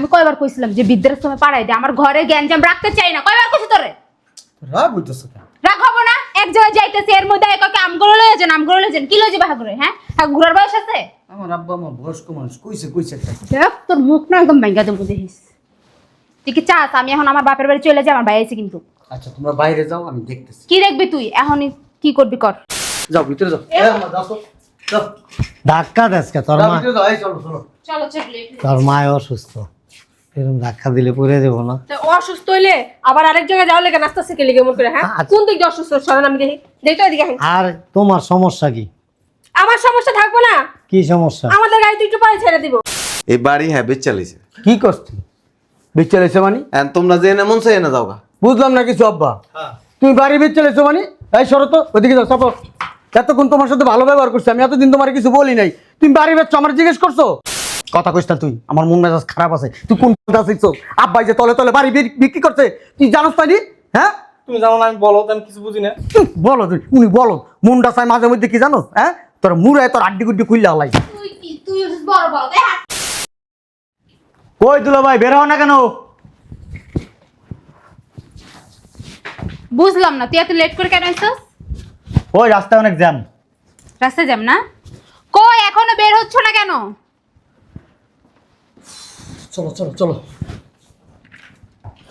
আমি কয়বার কইছিলাম যে বৃদ্ধাশ্রমে পাড়াই দে আমার ঘরে গ্যাঞ্জাম রাখতে চাই না। কয়বার কইছি তোরে? রাগ হইতেছে কেন? রাখাবো না। এক জায়গায় যাইতেছি এর মধ্যে একাকে আমগুলো লয়ে যান আমগুলো লয়ে যান। কি লয়ে যাবে হাগুরে হ্যাঁ? হ্যাঁ ঘুরার বয়স আছে? আমার আব্বা আমার বয়স্ক মানুষ কইছে কইছে একটা। দেখ তোর মুখ না একদম ভেঙ্গা দেবো দেখিস। তুই কি চাস? আমি এখন আমার বাপের বাড়ি চলে যাই আমার ভাই আছে কিন্তু। আচ্ছা তোমরা বাইরে যাও আমি দেখতেছি। কি দেখবি তুই? এখনই কি করবি কর। যাও ভিতরে যাও। ধাক্কা দেশকে তোর মা। চলো। চলো চলো চলে। তোর মায় অসুস্থ। এরকম ধাক্কা দিলে পড়ে দেবো না। তা অসুস্থ হইলে আবার আরেক জায়গায় যাওয়া লেগে নাস্তা শিখে লিগে মন করে হ্যাঁ? আচ্ছা। কোন দিক দিয়ে অসুস্থ? সরেন আমি দেখি। এদিকে আর তোমার সমস্যা কি? আমার সমস্যা থাকব না? কি সমস্যা? আমাদের গাড়ি একটু পরে ছেড়ে দিব। এই বাড়ি হ্যাঁ কি করছিস মানে? তোমরা এনে মন চাই এনে যাও গা। বুঝলাম না কিছু আব্বা। তুমি বাড়ি বিচ্ছাল এসো মানে? এই সরো তো ওদিকে যাও এতক্ষণ তোমার সাথে ভালো ব্যবহার করছি আমি এতদিন তোমার কিছু বলি নাই। তুমি বাড়ি বেচছো আমার জিজ্ঞেস করছ? কথা কইস না তুই আমার মন মেজাজ খারাপ আছে। তুই কোন কথা শিখছো আব্বাই যে তলে তলে বাড়ি বিক্রি করছে। তুই জানোস পাইনি হ্যাঁ? তুমি জানো না আমি বলো আমি কিছু বুঝি না। তুই বলো তুই উনি বলো মুন্ডা চাই মাঝে মধ্যে কি জানোস? হ্যাঁ? তোর মুড়ায় তোর আড্ডি গুড্ডি খুললে হলাই। তুই তুই বড় বড় কই দুলা ভাই বের হও না কেন? বুঝলাম না তুই এত লেট করে কেন আইছস? ওই রাস্তায় অনেক জ্যাম রাস্তায় জ্যাম না? কই এখনও বের হচ্ছ না কেন? চলো চলো চলো।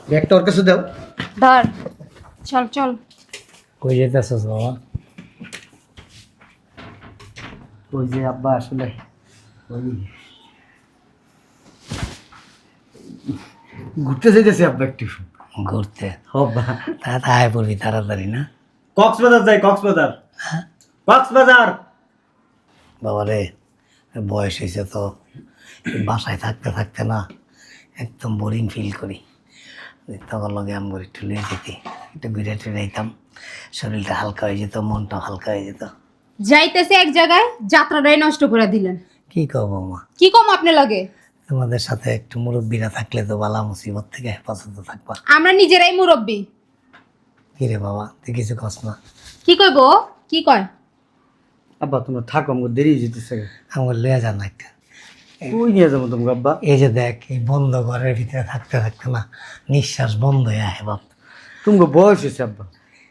ব্যাগটা ওর কাছে দাও। ধর। চল চল। কই যেতেছস বাবা? ওই যে আব্বা আসলে? ওই ঘুরতে যেতেছি আব্বা একটু। ঘুরতে? হব্বা তা আয় পড়বি তাড়াতাড়ি না? কক্সবাজার যাই কক্সবাজার। কক্সবাজার। বাবা রে বয়স হয়েছে তো। বাসায় থাকতে থাকতে না একদম বোরিং ফিল করি। তখন লগে আমি করে একটু লিয়ে যেতি একটু ঘুরে টুরে যেতাম শরীরটা হালকা হয়ে যেত মনটা হালকা হয়ে যেত। যাইতেছে এক জায়গায় যাত্রাটাই নষ্ট করে দিলেন। কি কব মা? কি কম আপনি লাগে? তোমাদের সাথে একটু মুরব্বীরা থাকলে তো বালা মুসিবত থেকে হেফাজত থাকবা। আমরা নিজেরাই মুরব্বী। কি রে বাবা তুই কিছু কস না। কি কইব কি কয়? আব্বা তোমরা থাকো আমাকে দেরি যেতেছে। আমার লইয়া যান না একটা। ওই নিয়ে যাব তোমাকে আব্বা এই যে দেখ এই বন্ধ ঘরের ভিতরে থাকতে থাকতে না নিঃশ্বাস বন্ধ হয়ে আহে বাপ। তোমাকে বয়স হয়েছে আব্বা।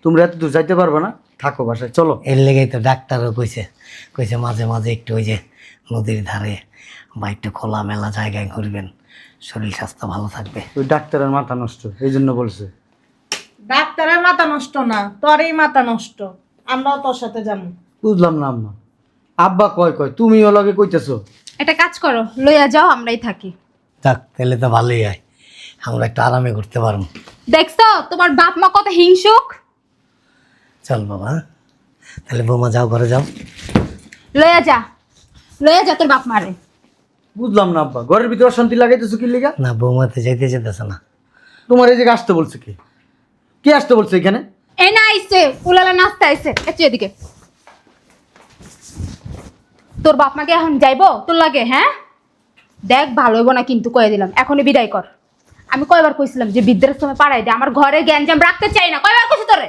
তোমরা এত দূর যাইতে পারবে না? থাকো বাসায় চলো। এর লেগেই তো ডাক্তারও কইছে কইছে মাঝে মাঝে একটু ওই যে নদীর ধারে বা একটু খোলামেলা জায়গায় ঘুরবেন শরীর স্বাস্থ্য ভালো থাকবে। ওই ডাক্তারের মাথা নষ্ট এই জন্য বলছে। ডাক্তারের মাথা নষ্ট না তোরই মাথা নষ্ট। আমরাও তোর সাথে যাব। বুঝলাম না আম্মা। আব্বা কয় কয় তুমি ও লগে কইতেছো? একটা কাজ করো লইয়া যাও আমরাই থাকি। যাক তাহলে তো ভালোই হয়। আমরা একটু আরামে ঘুরতে পারব। দেখছ তোমার বাপ মা কত হিংসুক? চল বাবা? তাহলে বৌমা যাও ঘরে যাও। লইয়া যা লইয়া যা তোর বাপ মারে। বুঝলাম না আব্বা ঘরের ভিতরে শান্তি লাগাইতেছো কি লিগা? না বৌমাতে যাইতে যেতেছে না। তোমার এই যে আসতে বলছে কি? কে আসতে বলছে এখানে? এই না আইছে উলালা নাস্তা আইছে। একটু এদিকে। তোর বাপ মাকে এখন যাইবো? তোর লাগে হ্যাঁ? দেখ ভালো হইব না কিন্তু কয়ে দিলাম। এখনই বিদায় কর। আমি কয়বার কইছিলাম যে বৃদ্ধাশ্রমে পাড়াই দে আমার ঘরে গ্যাঞ্জাম রাখতে চাই না। কয়বার কইছি তোরে?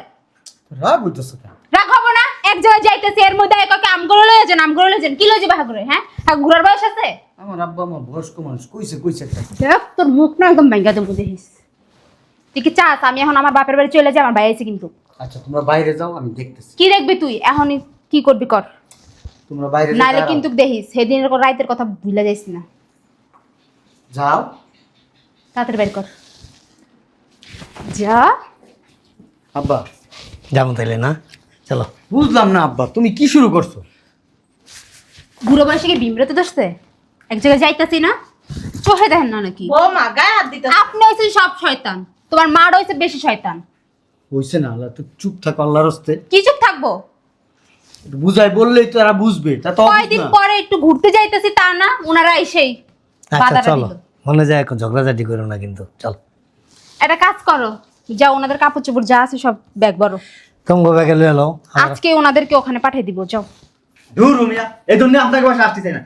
রাগ হইতেছে কেন? রাখাবো না। এক জায়গায় যাইতেছি এর মধ্যে একাকে আমগুলো লয়ে যান আমগুলো লয়ে যান। কি লয়ে যাবে হাগুরে হ্যাঁ? হ্যাঁ ঘুরার বয়স আছে? আমার আব্বা আমার বয়স্ক মানুষ কইছে কইছে একটা। দেখ তোর মুখ না একদম ভেঙ্গা দেবো দেখিস। তুই কি চাস? আমি এখন আমার বাপের বাড়ি চলে যাই আমার ভাই আছে কিন্তু। আচ্ছা তোমরা বাইরে যাও আমি দেখতেছি। কি দেখবি তুই? এখনই কি করবি কর। তোমরা বাইরে নাইলে। কিন্তু দেখিস সেদিনের রাইতের কথা ভুলে যাইস না। যাও। তাড়াতাড়ি বের কর। যা। আব্বা। যাব তাহলে না? চলো। বুঝলাম না আব্বা তুমি কি শুরু করছ? বুড়ো বয়সে কি বিমরতে দোষতে এক জায়গায় যাইতাছি না? চোখে দেখেন না নাকি? বৌমা গায়ে হাত দিতে আপনি হয়েছে সব শয়তান। তোমার মা রয়েছে বেশি শয়তান। হইছে না আল্লাহ তো চুপ থাকো আল্লাহর হস্তে। কি চুপ থাকব? বুঝাই বললেই তো এরা বুঝবে তা তো কয়দিন পরে একটু ঘুরতে যাইতেছি তা না ওনারা এসেই আচ্ছা চলো মনে যায় এখন ঝগড়াঝাটি করো না কিন্তু চল। একটা কাজ করো যা ওনাদের কাপড় চোপড় যা আছে সব ব্যাগ বড় তোমাকে ব্যাগে লয়ে এলো আজকে ওনাদেরকে ওখানে পাঠিয়ে দিব যাও। দূর রুমিয়া এই জন্য আপনাকে বাসা আসতে চাই না।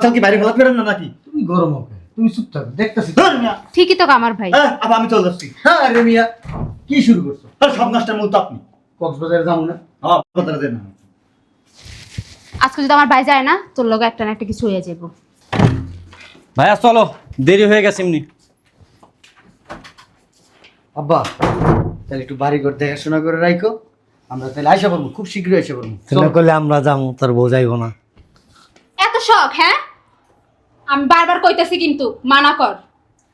আজকাল কি বাইরে ফেলা ফেরেন না নাকি? তুমি গরম হবে তুমি চুপ থাকো দেখতেছি। দূর রুমিয়া। ঠিকই তো আমার ভাই। হ্যাঁ আবার আমি চলে যাচ্ছি। হ্যাঁ রে মিয়া কি শুরু করছ? আর সব নষ্টের মূল তো আপনি। কক্সবাজারে যাব না। হ্যাঁ কথা দেন না। আজকে যদি আমার ভাই যায় না তোর লোক একটা না একটা কিছু হয়ে যাব ভাইয়া চলো দেরি হয়ে গেছে এমনি। আব্বা তাহলে একটু বাড়ি ঘর দেখাশোনা করে রাখো আমরা তাহলে আইসা পড়ব খুব শীঘ্রই আইসা পড়ব। তুমি করলে আমরা যাব তোর বউ যাইব না। এত শখ হ্যাঁ? আমি বারবার কইতেছি কিন্তু মানা কর।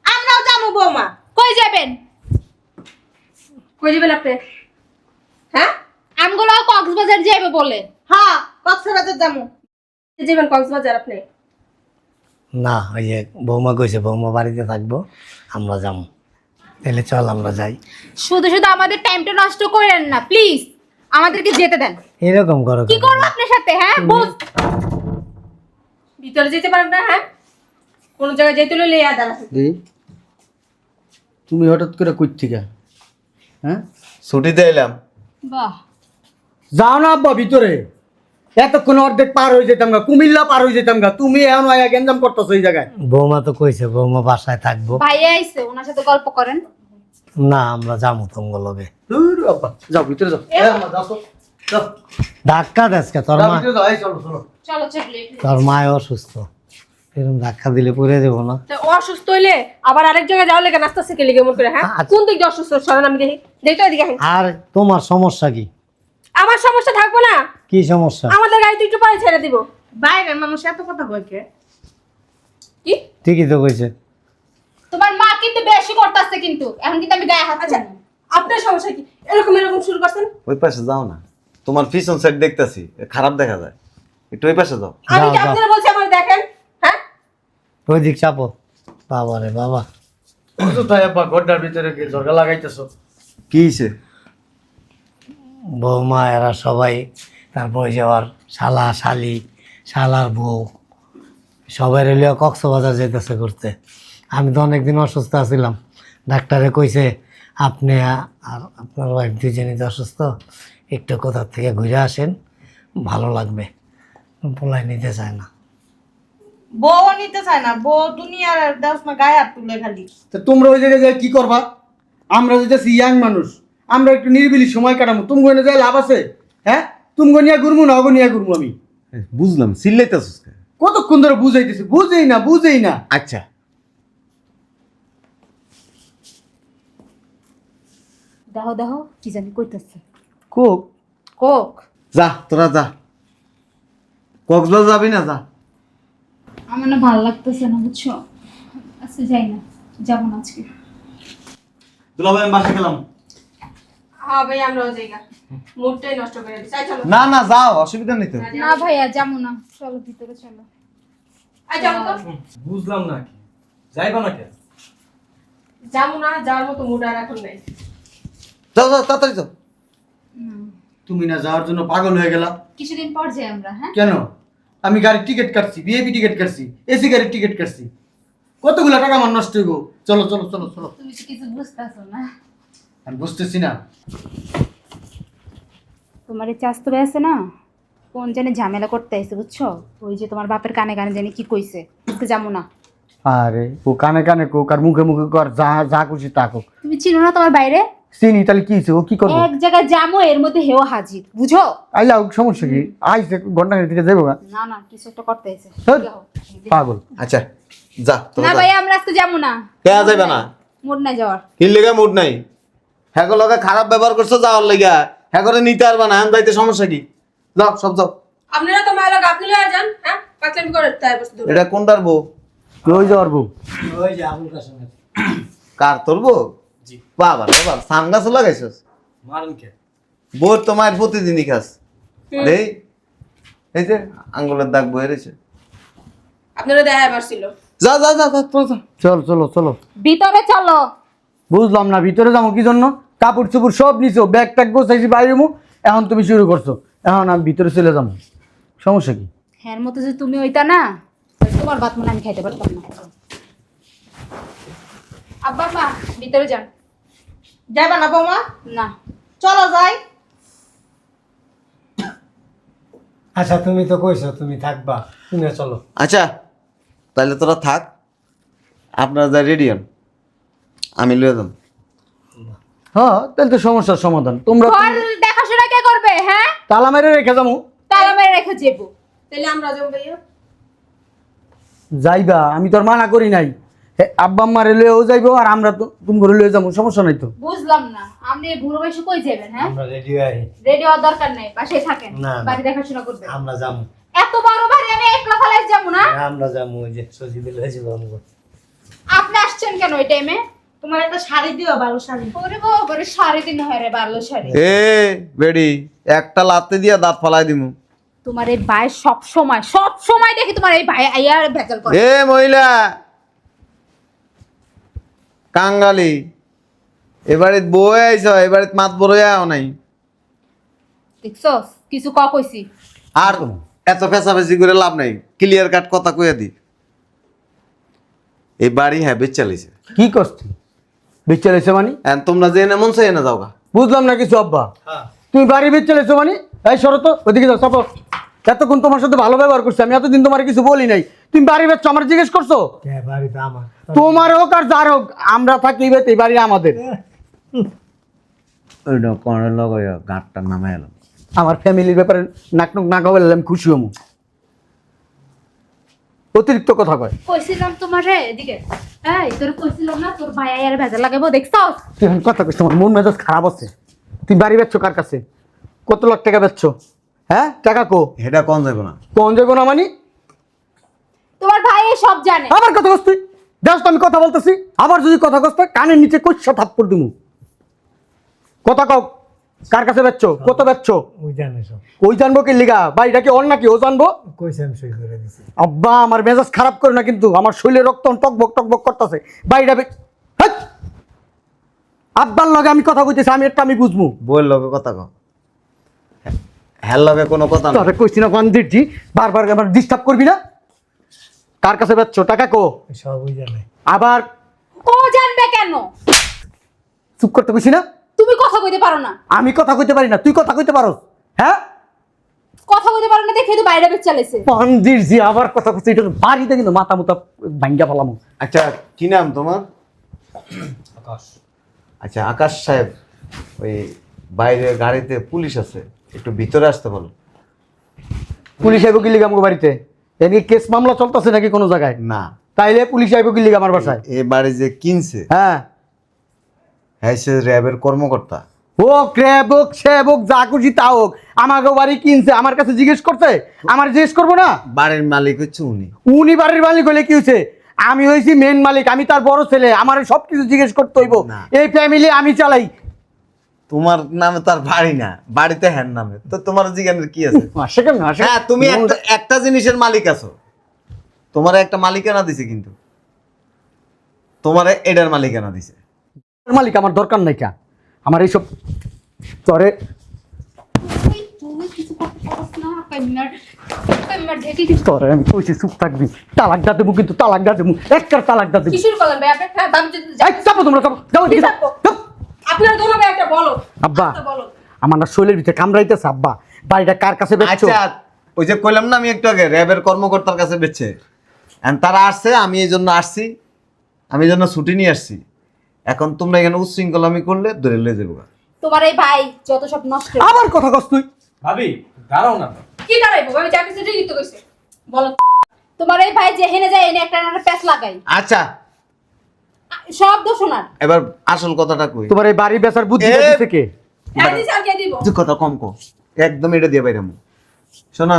আমরাও যাব বৌমা। কই যাবেন? কই যাবেন আপনি? হ্যাঁ? আমগুলো কক্সবাজার যাবে বলে। হ্যাঁ। কক্সবাজার যাব যাবেন কক্সবাজার আপনি? না ওই যে বৌমা কইছে বৌমা বাড়িতে থাকব আমরা যাব তাহলে চল আমরা যাই। শুধু শুধু আমাদের টাইমটা নষ্ট করেন না প্লিজ আমাদেরকে যেতে দেন। এরকম করো কি কেন? করব আপনার সাথে হ্যাঁ? বুঝ ভিতরে যেতে পারেন না হ্যাঁ? কোন জায়গায় যেতে হলে লেয়া দাঁড়া তুমি হঠাৎ করে কই থেকে? হ্যাঁ? ছুটিতে এলাম। বাহ। যাও না আব্বা ভিতরে। এতক্ষণ অর্ধেক পার হয়ে যেতাম গা কুমিল্লা পার হয়ে যেতাম গা তুমি এখন আয়া গেঞ্জাম করতেছো এই জায়গায়। বৌমা তো কইছে বৌমা বাসায় থাকব। ভাইয়া আইছে ওনার সাথে গল্প করেন। না আমরা যাব তোমার লগে। ধুর আব্বা যাও ভিতরে যাও। এই আম্মা, যাও তো, যাও। ধাক্কা দেশকে তোর যাও মা ভিতরে যাও, এই চলো, চলো। চলো চলে তোর মায় অসুস্থ। এরকম ধাক্কা দিলে পড়ে দেবো না। তো অসুস্থ হইলে আবার আরেক জায়গায় যাওয়ার লেগে নাস্তা শিখে লিগে মন করে হ্যাঁ? আচ্ছা। কোন দিক দিয়ে অসুস্থ? সরেন আমি দেখি। দেখতো এদিকে। আর তোমার সমস্যা কি? আমার সমস্যা থাকব না? কি সমস্যা? আমাদের গাড়িতে একটু পরে ছেড়ে দিব। বাইরের মানুষ এত কথা কয় কে? কি? ঠিকই তো কইছে। তোমার মা কিন্তু বেশি করতেছে কিন্তু। এখন কিন্তু আমি গায়ে হাত আচ্ছা আচ্ছা আপনার সমস্যা কি? এরকম এরকম শুরু করছেন? ওই পাশে যাও না। তোমার পিছন সাইড দেখতাছি খারাপ দেখা যায়। একটু ওই পাশে যাও। আমি কি যাও। আপনারা বলছি আমার দেখেন? হ্যাঁ? ওই দিক চাপো বাবা। রে বাবা কোথায় আব্বা ঘরটার ভিতরে কি ঝরকা লাগাইতেছো? কি হয়েছে বৌমা এরা সবাই তারপরে ওই যে ওর শালা শালি শালার বউ সবাই রেলিও কক্সবাজার যেতেছে ঘুরতে। আমি তো অনেকদিন অসুস্থ আছিলাম। ডাক্তারে কইছে আপনি আর আপনার ওয়াইফ দুজনই তো অসুস্থ একটু কোথার থেকে ঘুরে আসেন ভালো লাগবে। পোলাই নিতে চায় না। বউ নিতে চায় না বউ দুনিয়ার না গায়ে হাত তুলে খালি। তো তোমরা ওই জায়গায় কি করবা? আমরা যেতেছি ইয়াং মানুষ। আমরা একটু নিরিবিলি সময় কাটাবো। তুমি গনে যাই লাভ আছে? হ্যাঁ? তুমি গনিয়া ঘুরবো না অগনিয়া ঘুরবো আমি। বুঝলাম। চিল্লাইতেছিস কতক্ষণ ধরে বুঝাইতেছি? বুঝেই না বুঝেই না। আচ্ছা। দাও দাও কি জানি কইতেছে। কোক? কোক। যা তোরা যা। কক্সবাজার যাবি না যা। আমার না ভালো লাগতেছে না বুঝছ? আচ্ছা যাই না। যাব না আজকে। দুলাভাই আমি বাসা গেলাম। হ্যাঁ ভাই আমরাও জায়গা। মুডটাই নষ্ট করে দিচ্ছি চলো। না না যাও অসুবিধা নেই তো। না ভাইয়া যাব না। চলো ভিতরে চলো। আই যাব তো। বুঝলাম না কি। যাইবা না কে যাব না যাওয়ার মতো মুড আর এখন নেই। যাও যাও তাড়াতাড়ি যাও। তুমি না যাওয়ার জন্য পাগল হয়ে গেলা। কিছুদিন পর যাই আমরা হ্যাঁ? কেন? আমি গাড়ির টিকিট কাটছি বিএপি টিকিট কাটছি এসি গাড়ির টিকিট কাটছি। কতগুলো টাকা আমার নষ্ট হইব? চলো চলো চলো চলো। তুমি কিছু বুঝতেছো না। আমি বুঝতেছি না। তোমার এই চাস্তো আছে না কোন জানি ঝামেলা করতে আইছে বুঝছ? ওই যে তোমার বাপের কানে কানে জানি কি কইছে আজকে যাব না। আরে ও কানে কানে কোক আর মুখে মুখে কর যা যা খুশি তা কোক। তুমি চিনো না তোমার বাইরে? চিনি তাহলে কি হয়েছে ও কি করব? এক জায়গায় যাব এর মধ্যে হেও হাজির বুঝো? আইলা সমস্যা কি? আইসে ঘণ্টা থেকে যাব। না না কিছু একটা করতে আইছে। পাগল। আচ্ছা যা না যা। ভাইয়া আমরা আজকে যাব না। কেয়া যাইবে না? মোট নাই যাওয়ার। কি লেগে মুড নাই? হ্যাঁ লগে খারাপ ব্যবহার করছ যাওয়ার লেগা। হ্যাঁ করে নিতে পারবা না আমি যাইতে সমস্যা কি? যাও সব যাও। আপনারা তো মায়ের লোক আপনি লয়ে যান হ্যাঁ? পাকলামি করে তাই বসে এটা কোনটার বউ? ওই যাওয়ার বউ। ওই যে আবুল কাসেমের কার তোর বউ? বাবা বাবা সানগাছও লাগাইছস? মারেন কে? বউর তো মায়ের প্রতিদিনই খাস এই এই যে আঙ্গুলের দাগ বয়ে রয়েছে। আপনারা দেখা পারছিল যা যা যা যা যা চল চলো চলো। ভিতরে চলো। বুঝলাম না ভিতরে যাব কি জন্য? কাপড় চোপড় সব নিছো ব্যাগ ট্যাগ গোছাইছি বাইরে মু এখন তুমি শুরু করছ। এখন আমি ভিতরে চলে যাব। সমস্যা কি? হ্যাঁ মতো যে তুমি ওইটা না তোমার ভাত মনে আমি খাইতে পারতাম না। আব্বা মা ভিতরে যান। যাইবা না বৌমা? না। চলো যাই। আচ্ছা তুমি তো কইছো তুমি থাকবা। তুমি চলো। আচ্ছা তাহলে তোরা থাক। আপনারা যা রেডি হন আমি লয়ে যাম হ্যাঁ তাহলে তো সমস্যার সমাধান। তোমরা ঘর দেখাশোনা কে করবে হ্যাঁ? তালা মেরে রেখে যাব। তালা মেরে রেখে যাব। তাহলে আমরা যাব ভাইয়া। যাইবা আমি তোর মানা করি নাই। আব্বা আম্মারে লয়েও যাইবো আর আমরা তো তুমি করে লয়ে যাব সমস্যা নাই তো। বুঝলাম না। আপনি বুড়ো বয়সে কই যাবেন হ্যাঁ? আমরা রেডি আই। রেডি হওয়ার দরকার নেই বাসায় থাকেন। বাড়ি দেখাশোনা করবেন। আমরা যাব। এত বড় বাড়ি আমি একলা ফেলাই যাব না? আমরা যাব ওই যে সজিবিল বাবু আপনি আসছেন কেন ওই টাইমে তোমার একটা শাড়ি দিও ভালো শাড়ি। ওরে বাবা সাড়ে তিন হয় রে বারলো শাড়ি। এ বেডি একটা লাত্তি দিয়া দাঁত ফালাই দিমু। তোমার এই ভাই সব সময় সব সময় দেখি তোমার এই ভাই আইয়ার ভেজাল করে। এ মহিলা। কাঙ্গালি। এবারে বয়ে আইছ এবারে মাত বড় আও নাই। দেখছ কিছু ক কইছি? আর এত ফেসাফেসি করে লাভ নাই। ক্লিয়ার কাট কথা কইয়া দি। এই বাড়ি হ্যাঁ বেচ চালিয়েছে কি করছি বেচে লেছে মানে? এখন তোমরা যে এনে মন এনে যাও গা বুঝলাম না কিছু আব্বা। তুমি বাড়ি লেছো মানে? এই সরো তো ওদিকে যাও এতক্ষণ তোমার সাথে ভালো ব্যবহার করছি আমি এতদিন তোমার কিছু বলি নাই। তুমি বাড়ি বেচছো আমার জিজ্ঞেস করছ? তোমার হোক আর যার হোক আমরা থাকি বেতে এই বাড়ি আমাদের। আমার ফ্যামিলির ব্যাপারে নাক নুক না আমি খুশি হমু। অতিরিক্ত কথা কয়। কইছিলাম তোমারে এদিকে। এই তোর কইছিলাম না তোর ভাই আইয়ার ভেজাল লাগাবো দেখছ তুই এখন কথা কইস তোমার মন মেজাজ খারাপ আছে। তুই বাড়ি বেচছো কার কাছে? কত লাখ টাকা বেচছো? হ্যাঁ টাকা কো? এটা কম যাবে না? কোন যাব না মানি? তোমার ভাই এই সব জানে। আবার কথা কস তুই। দেখছ তো আমি কথা বলতেছি। আবার যদি কথা তুই কানের নিচে কইসা থাপ্পড় দিমু। কথা কও। কার কাছে বেচছো? কত বেচছো? ওই জানে সব। ওই জানব কি লিগা? ভাইটা কি ওর নাকি? ও জানব? কইছে আমি সই করে দিছি। আব্বা আমার মেজাজ খারাপ করে না কিন্তু। আমার শরীরে রক্ত টকবক টকবক করতেছে। বাইরে আব্বার লগে আমি কথা কইতেছি আমি একটা আমি বুঝব। বইয়ের লগে কথা কও। হ্যার লগে কোনো কথা না তোরে কইছি না বান্দিরজি বারবার আমার ডিস্টার্ব করবি না? কার কাছে বেচছো? টাকা কো? সব ওই জানে। আবার ও জানবে কেন? চুপ করতে কইছি না? তুমি কথা কইতে পারো না। আমি কথা কইতে পারি না তুই কথা কইতে পারো হ্যাঁ? কথা কইতে পারো না দেখে তো বাইরে বেচ চালাইছে। বান্দিরজি আবার কথা কইছে এটা বাড়িতে কিন্তু মাথা মুতা ভাঙ্গা ফেলামু। আচ্ছা কি নাম তোমার? আকাশ। আচ্ছা আকাশ সাহেব ওই বাইরে গাড়িতে পুলিশ আছে একটু ভিতরে আসতে বলো। পুলিশ আইব কি লিগা আমার বাড়িতে? এদিকে কেস মামলা চলতেছে নাকি কোনো জায়গায়? না। তাইলে পুলিশ আইব কি লিগা আমার বাসায়? এ বাড়ি যে কিনছে। হ্যাঁ। হ্যাঁ সে র্যাবের কর্মকর্তা। হোক র্যাব হোক স্যাব হোক যা খুশি তা হোক। আমাকে বাড়ি কিনছে আমার কাছে জিজ্ঞেস করছে আমার জিজ্ঞেস করব না? বাড়ির মালিক হচ্ছে উনি। উনি বাড়ির মালিক হলে কি হয়েছে? আমি হয়েছি মেন মালিক আমি তার বড় ছেলে আমার সব কিছু জিজ্ঞেস করতে হইব। না। এই ফ্যামিলি আমি চালাই। তোমার নামে তার বাড়ি না বাড়িতে হ্যার নামে। তো তোমার জিজ্ঞানের কি আছে? আসে কেন আসে হ্যাঁ তুমি একটা একটা জিনিসের মালিক আছো। তোমার একটা মালিকানা দিছে কিন্তু। তোমার এটার মালিকানা দিছে। মালিক আমার দরকার নাই কা। আমার এইসব তরে আমি কইছি চুপ থাকবি। তালাক দা দেবো কিন্তু তালাক দা দেবো। একটা তালাক দা দেবো। কিশোর কলম ভাই আপনি খারাপ আমি যদি এই, চাপো তোমরা চাপো। যাও কি এদিকে যাও। চাপো? যাও। আপনার দোনো ভাই একটা বলো। আব্বা আমার না শরীরের ভিতরে কামড়াইতেছে আব্বা। বাড়িটা কার কাছে বেচছো? আচ্ছা ওই যে কইলাম না আমি একটু আগে র্যাবের কর্মকর্তার কাছে বেচছে। তারা আসছে আমি এই জন্য আসছি। আমি এই জন্য ছুটি নিয়ে আসছি। এখন তোমরা এখানে উচ্ছৃঙ্খলামি করলে ধরে লয়ে যাব। তোমার এই ভাই যত সব নষ্ট আবার কথা কস তুই। ভাবি দাঁড়াও না। কি দাঁড়াইবো? আমি যা কিছু ঠিকই তো কইছে। বলো। তোমার এই ভাই যে হেনে যায় এনে একটা একটা প্যাচ লাগাই। আচ্ছা। সব দোষ ওনার। এবার আসল কথাটা কই? তোমার এই বাড়ি বেচার বুদ্ধি দিছে কে? দিছে আর কে দিব? তুই কথা কম কো। একদম এটা দিয়ে বাইরে শোনা।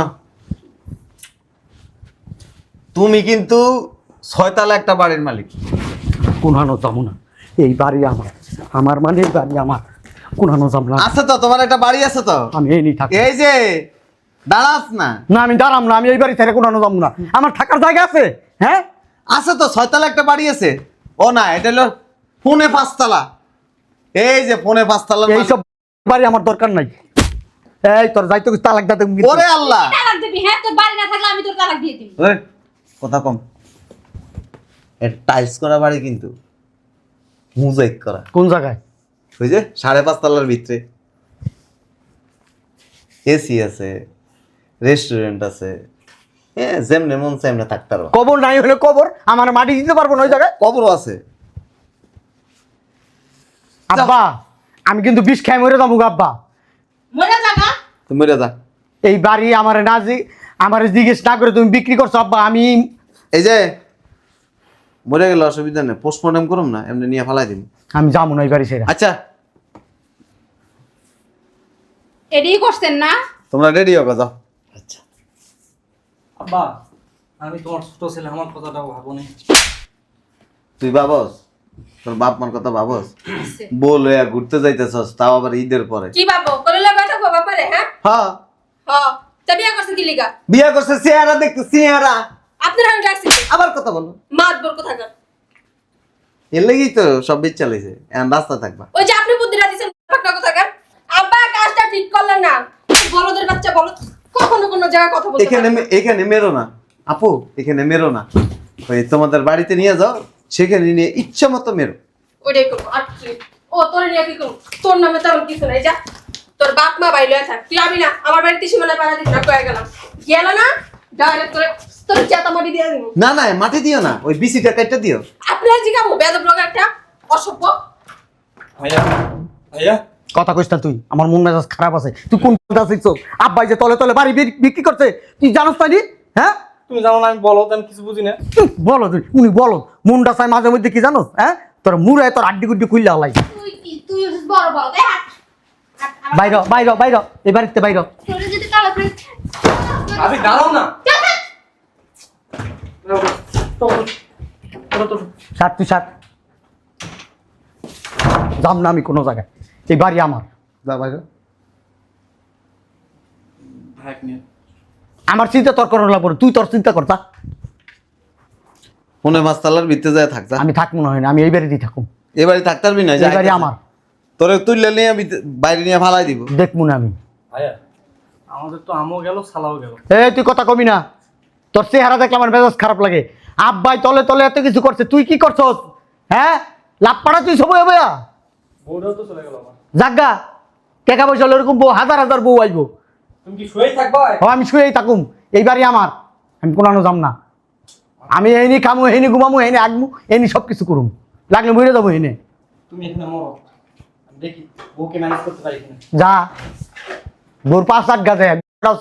তুমি কিন্তু ছয়তলা একটা বাড়ির মালিক। কোনহানো যাব না। এই বাড়ি আমার আমার মানে এই বাড়ি আমার। কোনহানো যাব না। আছে তো তোমার একটা বাড়ি আছে তো। আমি এই নিয়ে থাকি। এই যে দাঁড়াস না। না আমি দাঁড়াম না আমি এই বাড়ি থেকে কোনহানো যাব না। আমার থাকার জায়গা আছে হ্যাঁ? আছে তো ছয়তলা একটা বাড়ি আছে। ও না এটা হলো ফোনে পাঁচতলা। এই যে ফোনে পাঁচতলা এইসব বাড়ি আমার দরকার নাই। এই তোর যাইতে কিছু তালাক দাতে ওরে আল্লাহ। তালাক দিবি হ্যাঁ? তোর বাড়ি না থাকলে আমি তোর তালাক দিয়ে দিবি। ওই, কথা কম। এর টাইলস করা বাড়ি কিন্তু। মুজাইক করা। কোন জায়গায়? ওই যে সাড়ে পাঁচ তলার ভিতরে। এসি আছে রেস্টুরেন্ট আছে। হ্যাঁ যেমনে মন সেমনে থাকতে পারো কবর নাই হলে কবর আমার মাটি দিতে পারব না ওই জায়গায়? কবরও আছে। আব্বা আমি কিন্তু বিষ খাই মরে যাব আব্বা। মরে জায়গা তুমি মরে যা। এই বাড়ি আমার না জি আমার জিজ্ঞেস না করে তুমি বিক্রি করছ আব্বা আমি এই যে মরে গেলে অসুবিধা নেই পোস্টমর্টম করুম না এমনি নিয়ে ফালাই দিন আমি যাব না এই বাড়ি ছেড়ে। আচ্ছা। এটাই করছেন না? তোমরা রেডি হও যাও। আচ্ছা। আব্বা আমি তোমার ছোট ছেলে আমার কথাটাও ভাবনি তুই ভাবস? তোর বাপ মার কথা ভাবস? বল হইয়া ঘুরতে যাইতেছস তাও আবার ঈদের পরে। কি বাবু করলে বেটা বাবা পারে হ্যাঁ? হ্যাঁ। হ্যাঁ তা বিয়া করছেন কি লিগা? বিয়া করছে চেহারা দেখতে চেহারা। আপনার আমি ডাকছি আবার কথা বলো। মাত বল কোথাকার এর লেগেই তো সব বেচ চালাইছে এখন রাস্তা থাকবা। ওই যে আপনি বুদ্ধিটা পাকনা কোথাকার আব্বা কাজটা ঠিক করলেন না। বলদের বাচ্চা বলো কখনো কোনো জায়গায় কথা বলতে এখানে না। এখানে মেরো না। আপু এখানে মেরো না। ওই তোমাদের বাড়িতে নিয়ে যাও সেখানে নিয়ে ইচ্ছা মতো মেরো। ওইটাই করব। আর কি? ও তোর নিয়ে কি করব? তোর নামে তেমন কিছু নাই যা। তোর বাপ মা বাইলে থাক। তুই আমি না আমার বাড়িতে সীমানায় পাড়া দিস না কয়ে গেলাম। গেল না? ডাইরেক্ট তোর তোর চেতা মাটি দিয়ে দিব। না না মাটি দিও না ওই বিসিটা কাটটা দিও। আপনি আর জিগাবো বেদব লোক একটা অসভ্য ভাইয়া ভাইয়া। কথা কইস না তুই আমার মন মেজাজ খারাপ আছে। তুই কোন কথা শিখছো? আব্বাই যে তলে তলে বাড়ি বিক্রি করছে তুই জানোস না? হ্যাঁ? তুমি জানো না আমি বলো আমি কিছু বুঝি না। বলো তুই উনি বলো মুন্ডা চাই মাঝে মধ্যে কি জানোস? হ্যাঁ? তোর মুড়ে তোর আড্ডি গুড্ডি খুললে হলাই তুই কি তুই হচ্ছিস বড় বড় এই হাত হাত, আমার- বাইর বাইর বাইর এই বাড়িতে বাইর তোরে যদি আমি দাঁড়াও না। সার তুই সার যাম না আমি কোনো জায়গায়। এই বাড়ি আমার। যা বাইরে। আমার চিন্তা তোর করার লাগবে তুই তোর চিন্তা কর যা। মনে মাস্তালার ভিতরে যায় থাক যা। আমি থাকব না হয় না আমি এই বাড়িতেই থাকুম। এবারে থাকতে পারবি না এই বাড়ি আমার। তোরে তুললে নিয়ে ভিতরে- বাইরে নিয়ে ফালাই দিব। দেখব না আমি। ভাইয়া আমাদের তো আমও গেল সালাও গেল। এই তুই কথা কবি না। তোর চেহারা দেখলে আমার মেজাজ খারাপ লাগে। আব্বাই তলে তলে এত কিছু করছে তুই কি করছস? হ্যাঁ? লাভ পাড়া তুই সবই হবে জাগা টাকা পয়সা এরকম বউ হাজার হাজার বউ আসব আমি শুয়েই থাকুম। এই বাড়ি আমার। আমি কোনো যাম না। আমি এইনি খামু এইনি ঘুমামু এইনি আগমু এইনি সব কিছু করুম। লাগলে মরে যাব এইনে তুমি এখানে মরো। দেখি বউকে ম্যানেজ করতে পারি যা। বোর পাঁচ আট গাছে একটাও